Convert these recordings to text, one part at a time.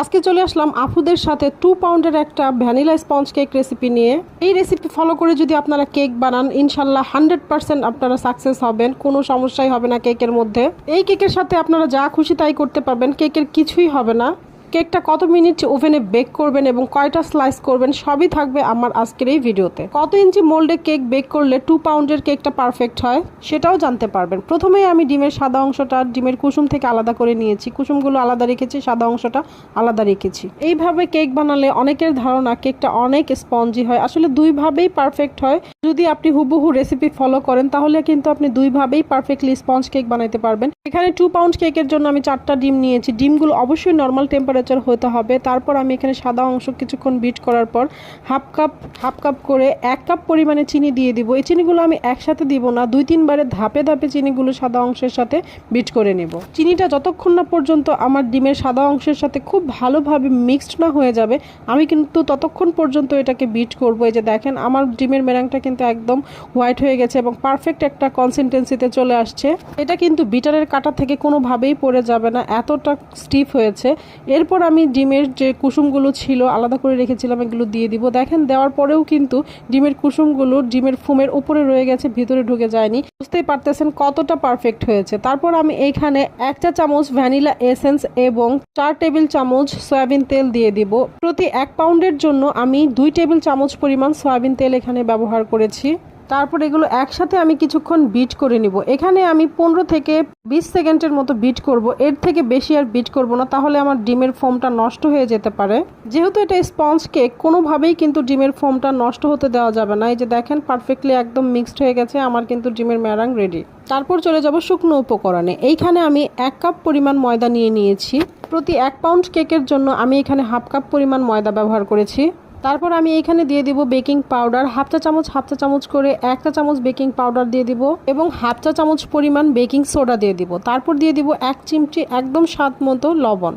আজকে চলে আসলাম আফুদের সাথে টু পাউন্ডের একটা ভ্যানিলা স্পঞ্জ কেক রেসিপি নিয়ে। এই রেসিপি ফলো করে যদি আপনারা কেক বানান, ইনশাল্লাহ হান্ড্রেড পার্সেন্ট আপনারা সাকসেস হবেন, কোনো সমস্যাই হবে না কেকের মধ্যে। এই কেকের সাথে আপনারা যা খুশি তাই করতে পারবেন কেকের কিছুই হবে না। কেকটা কত মিনিট ওভেনে বেক করবেন এবং কয়টা স্লাইস করবেন সবই থাকবে আমার আজকের এই ভিডিওতে। কত ইঞ্চি মোল্ডে কেক বেক করলে টু পাউন্ডের কেকটা পারফেক্ট হয় সেটাও জানতে পারবেন। প্রথমেই আমি ডিমের সাদা অংশটা, ডিমের কুসুম থেকে আলাদা করে নিয়েছি। কুসুমগুলো আলাদা রেখেছি, সাদা অংশটা আলাদা রেখেছি। এইভাবে কেক বানালে অনেকের ধারণা কেকটা অনেক স্পঞ্জি হয়। আসলে দুইভাবেই পারফেক্ট হয়। যদি আপনি হুবহু রেসিপি ফলো করেন, তাহলে কিন্তু আপনি দুইভাবেই পারফেক্টলি স্পঞ্জ কেক বানাতে পারবেন। এখানে টু পাউন্ড কেকের জন্য আমি চারটা ডিম নিয়েছি। ডিমগুলো অবশ্যই নর্মাল টেম্পারেচার হতে হবে। তারপর আমি এখানে সাদা অংশ কিছুক্ষণ বিট করার পর হাফ কাপ হাফ কাপ করে এক কাপ পরিমাণে চিনি দিয়ে দিব। এই চিনিগুলো আমি একসাথে দিব না, দুই তিনবারে ধাপে ধাপে চিনিগুলো সাদা অংশের সাথে বিট করে নেব। চিনিটা যতক্ষণ না পর্যন্ত আমার ডিমের সাদা অংশের সাথে খুব ভালোভাবে মিক্সড না হয়ে যাবে, আমি কিন্তু ততক্ষণ পর্যন্ত এটাকে বিট করব। এই যে দেখেন, আমার ডিমের মেরাংটা কিন্তু একদম হোয়াইট হয়ে গেছে এবং পারফেক্ট একটা কনসিস্টেন্সিতে চলে আসছে। এটা কিন্তু বিটারের কাটা থেকে কোনোভাবেই পড়ে যাবে না, এতটা স্টিফ হয়েছে। এরপর আমি ডিমের যে কুসুমগুলো ছিল আলাদা করে রেখেছিলাম, এগুলো দিয়ে দিব। দেখেন, দেওয়ার পরেও কিন্তু ডিমের কুসুমগুলো ডিমের ফুমের উপরে রয়ে গেছে, ভিতরে ঢুকে যায়নি। বুঝতেই পারতেছেন কতটা পারফেক্ট হয়েছে। তারপর আমি এইখানে এক চা চামচ ভ্যানিলা এসেন্স এবং চার টেবিল চামচ সয়াবিন তেল দিয়ে দিব। প্রতি এক পাউন্ডের জন্য আমি দুই টেবিল চামচ পরিমাণ সয়াবিন তেল এখানে ব্যবহার করেছি। তারপর এগুলো একসাথে আমি কিছুক্ষণ বিট করে নিব। এখানে আমি পনেরো থেকে বিশ সেকেন্ডের মতো বিট করব। এর থেকে বেশি আর বিট করব না, তাহলে আমার ডিমের ফোমটা নষ্ট হয়ে যেতে পারে। যেহেতু এটা স্পঞ্জ কেক কোনোভাবেই কিন্তু ডিমের ফোমটা নষ্ট হতে দেওয়া যাবে না। এই যে দেখেন পারফেক্টলি একদম মিক্সড হয়ে গেছে, আমার কিন্তু ডিমের ম্যারাং রেডি তারপর চলে যাব শুকনো উপকরণে। এইখানে আমি এক কাপ পরিমাণ ময়দা নিয়ে নিয়েছি। প্রতি এক পাউন্ড কেকের জন্য আমি এখানে হাফ কাপ পরিমাণ ময়দা ব্যবহার করেছি। তারপর আমি এখানে দিয়ে দিব বেকিং পাউডার। হাফ চা চামচ, হাফ চা চামচ করে এক চা চামচ বেকিং পাউডার দিয়ে দিব এবং হাফ চা চামচ পরিমাণ বেকিং সোডা দিয়ে দিব। তারপর দিয়ে দিব এক চিমটি একদম স্বাদ মতো লবণ।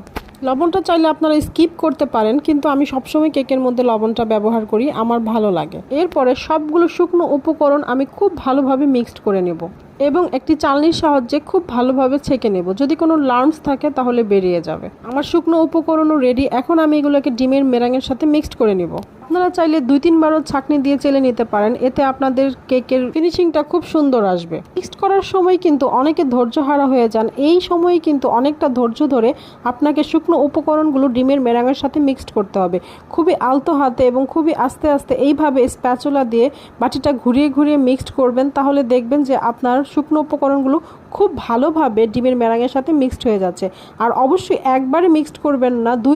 লবণটা চাইলে আপনারা স্কিপ করতে পারেন, কিন্তু আমি সবসময় কেকের মধ্যে লবণটা ব্যবহার করি, আমার ভালো লাগে। এরপরে সবগুলো শুকনো উপকরণ আমি খুব ভালোভাবে মিক্সড করে নেব। এবং একটি চালনির সাহায্যে খুব ভালোভাবে ছেঁকে নেব। যদি কোনো লার্মস থাকে, তাহলে বেরিয়ে যাবে। আমার শুকনো উপকরণও রেডি এখন আমি এগুলোকে ডিমের মেরাঙের সাথে মিক্সড করে নেব। আপনারা চাইলে দুই তিনবারও ছাকনি দিয়ে চেলে নিতে পারেন। এতে আপনাদের কেকের ফিনিশিংটা খুব সুন্দর আসবে। মিক্সড করার সময় কিন্তু অনেকে ধৈর্য হারা হয়ে যান। এই সময়ে কিন্তু অনেকটা ধৈর্য ধরে আপনাকে শুকনো উপকরণগুলো ডিমের মেরাঙের সাথে মিক্সড করতে হবে। খুবই আলতো হাতে এবং খুবই আস্তে আস্তে এইভাবে স্প্যাচুলা দিয়ে বাটিটা ঘুরিয়ে ঘুরিয়ে মিক্সড করবেন, তাহলে দেখবেন যে আপনার শুকনো উপকরণগুলো খুব ভালোভাবে ডিমের ম্যারাঙের সাথে মিক্সড হয়ে যাচ্ছে। আর অবশ্যই একবারে মিক্সড করবেন না, দুই